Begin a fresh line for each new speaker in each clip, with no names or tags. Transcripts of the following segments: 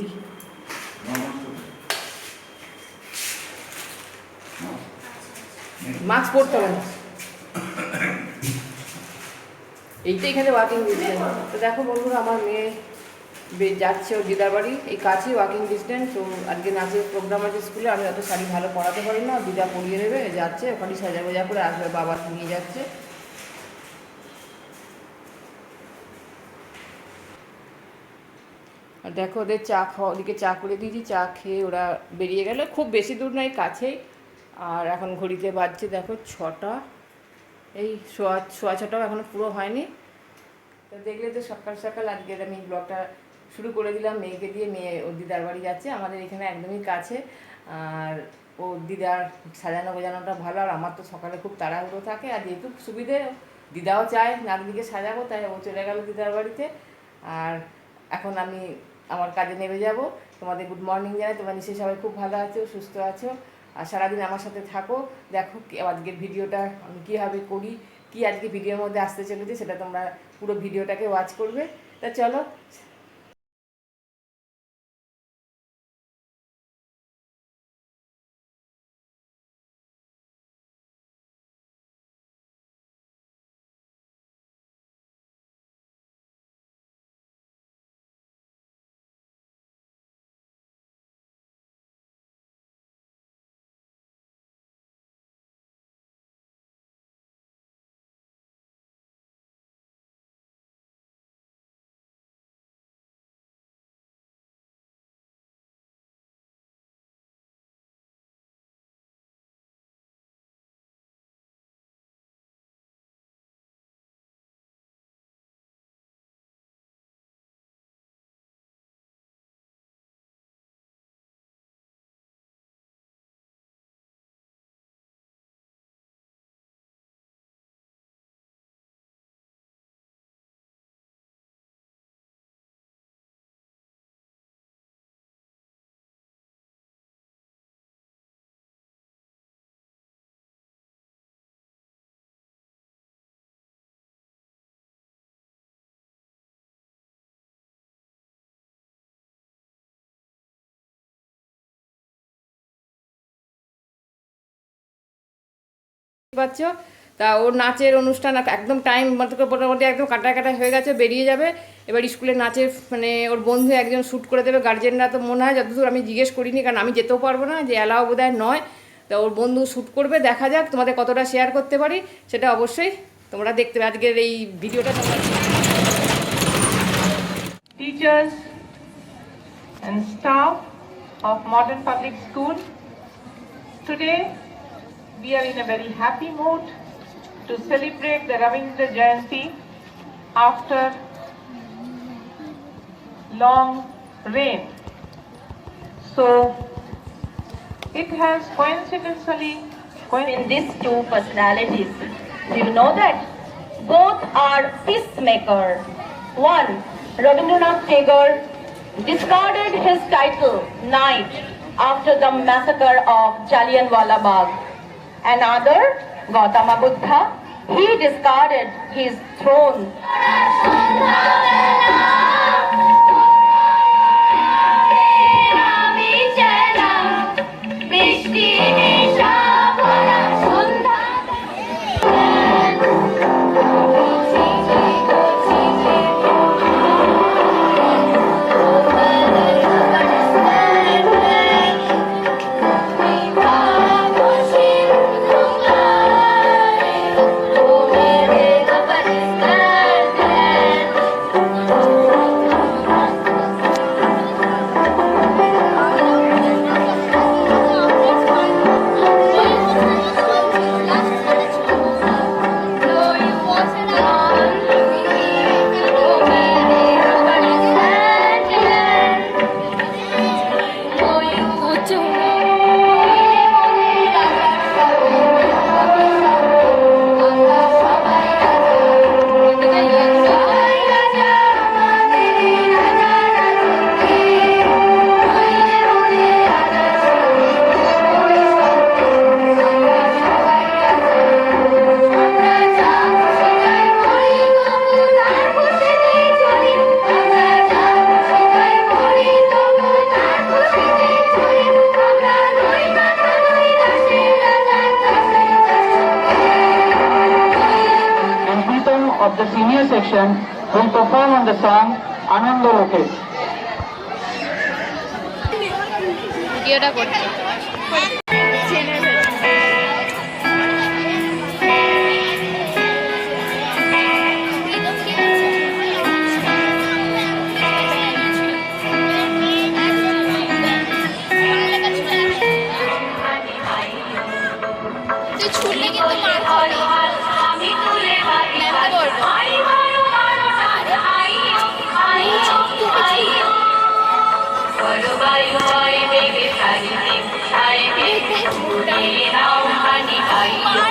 দিই। মাস্ক পড়তে হবে এইটা এখানে ওয়াকিং ডিস্টেন্স তো দেখো বন্ধুরা, আমার মেয়ে যাচ্ছে ওর দিদার বাড়ি। এই কাছেই ওয়াকিং ডিস্টেন্স তো আজকে নাচের প্রোগ্রাম আছে স্কুলে। আমি অত শাড়ি ভালো পড়াতে পারি না। দিদা পরিয়ে নেবে যাচ্ছে, ওখানে সাজা গোজা করে আসবে, বাবা নিয়ে যাচ্ছে। আর দেখো ওদের চা খাওয়া, ওদিকে চা করে দিয়েছি, চা খেয়ে ওরা বেরিয়ে গেল। খুব বেশি দূর নয়, কাছেই। আর এখন ঘড়িতে বাজছে, দেখো ছটা। এই সোয়া সোয়া ছটাও এখনও পুরো হয়নি। তো দেখলে তো সকাল সকাল আজকের আমি ব্লগটা শুরু করে দিলাম। মেয়েকে দিয়ে, মেয়ে ও দিদার বাড়ি যাচ্ছে, আমাদের এখানে একদমই কাছে। আর ও দিদার সাজানো গোজানোটা ভালো, আর আমার তো সকালে খুব তাড়াহুড়ো থাকে। আর যেহেতু সুবিধে, দিদাও চায় নাতনিকে সাজাবো, তাই ও চলে গেল দিদার বাড়িতে। আর এখন আমি আমার কাজে নেমে যাব। তোমাদের গুড মর্নিং জানাই। তোমরা নিশ্চয়ই সবাই খুব ভালো আছো, সুস্থ আছো। আর সারাদিন আমার সাথে থাকো। দেখো আজকের ভিডিওটা আমি কীভাবে করি, কী আজকে ভিডিওর মধ্যে আসতে চলেছে, সেটা তোমরা পুরো ভিডিওটাকে ওয়াচ করবে। তা চলো পাচ্ছ? তা ওর নাচের অনুষ্ঠান একদম টাইম মোটামুটি একদম কাটা কাটা হয়ে গেছে বেরিয়ে যাবে। এবার স্কুলে নাচের মানে ওর বন্ধু একজন শ্যুট করে দেবে গার্জেনরা তো মনে হয় যতদূর আমি জিজ্ঞেস করিনি কারণ আমি যেতেও পারব না যে অ্যালাও বোধ নয়। তা ওর বন্ধু শ্যুট করবে দেখা যাক তোমাদের কতটা শেয়ার করতে পারি সেটা অবশ্যই তোমরা দেখতে পাবে। আজকের এই ভিডিওটা তোমরা
teachers and staff of Modern Public School. Today, we are in a very happy mood to celebrate the Ravindra Jayanti after long rain. So, it has coincidentally
in these two personalities. Do you know that? Both are peacemaker. One, Rabindranath Tagore, discarded his title Knight after the massacre of Jallianwala Bagh. Another, Gautama Buddha, he discarded his throne
of the senior section will perform on the song Ananda Loke.
ভিডিওটা করছে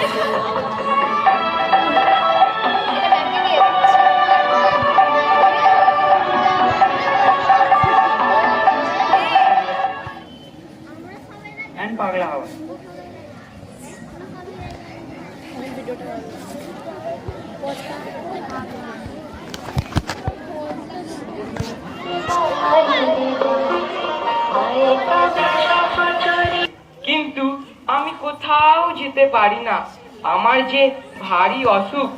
Oh, কোথাও যেতে পারি না। আমার যে ভারী অসুখ,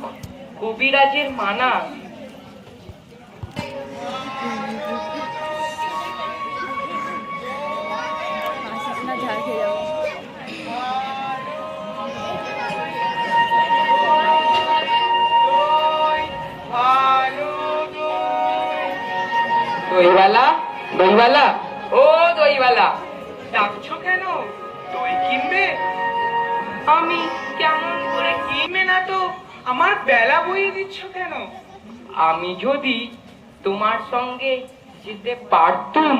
কবিরাজের মানা। দইওয়ালা দইওয়ালা। ও দইওয়ালা, ডাকছো কেন? দই কিনবে? আমি কেমন করে কিনবে না তো? আমার বেলা বইয়ে দিচ্ছ কেন? আমি যদি তোমার সঙ্গে যেতে পারতুম,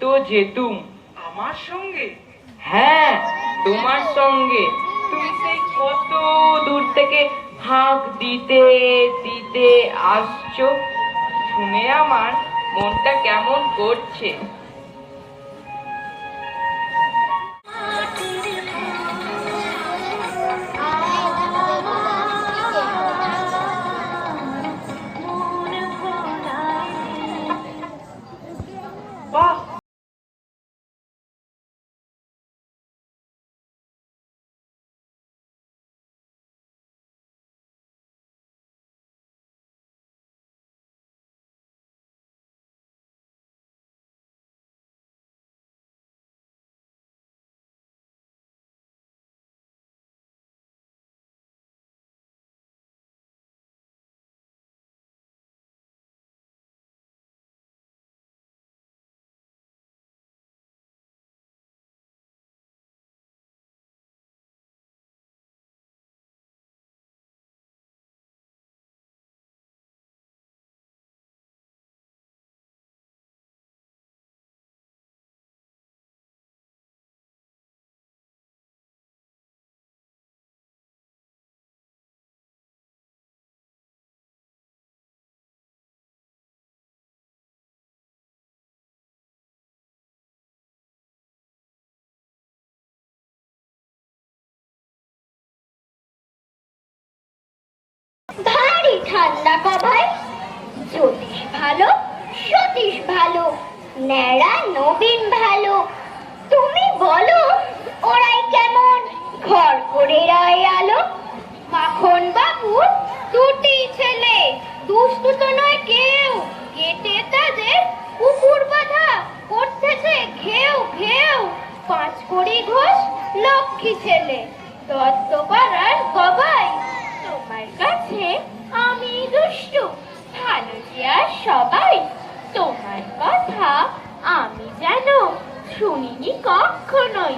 তো যেতুম। আমার সঙ্গে? হ্যাঁ তোমার সঙ্গে। তুমি সেই কত দূর থেকে হাঁক দিতে দিতে আসছো? শুনে আমার মনটা কেমন করছে?
ঠান্ডা কভাই জ্যোতিষ ভালো, সতীশ ভালো, ন্যাড়া, নবীন ভালো। তুমি বলো, ওরাই কেমন? ঘর করে রায় আলো। মাখন বাবু দুটি ছেলে। দুষ্টু তো নয় কেউ। কেটে তাদের কুকুর বাঁধা করতেছে ঘেউ ঘেউ। পাঁচ কড়ি ঘোষ লক্ষ্মী ছেলে। দত্ত পাড়ার গবাই তোমার কাছে আমি দুষ্টু। ভালো দিয়া আর সবাই তোমার কথা আমি যেন শুনিনি কখনোই।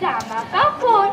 জামা কাপড়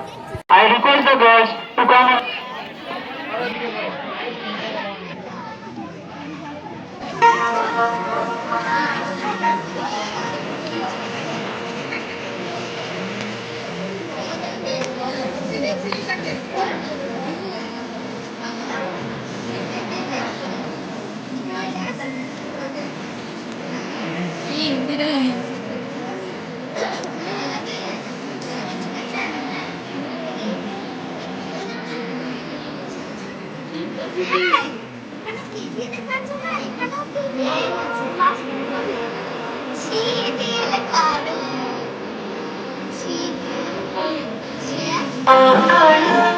Oh,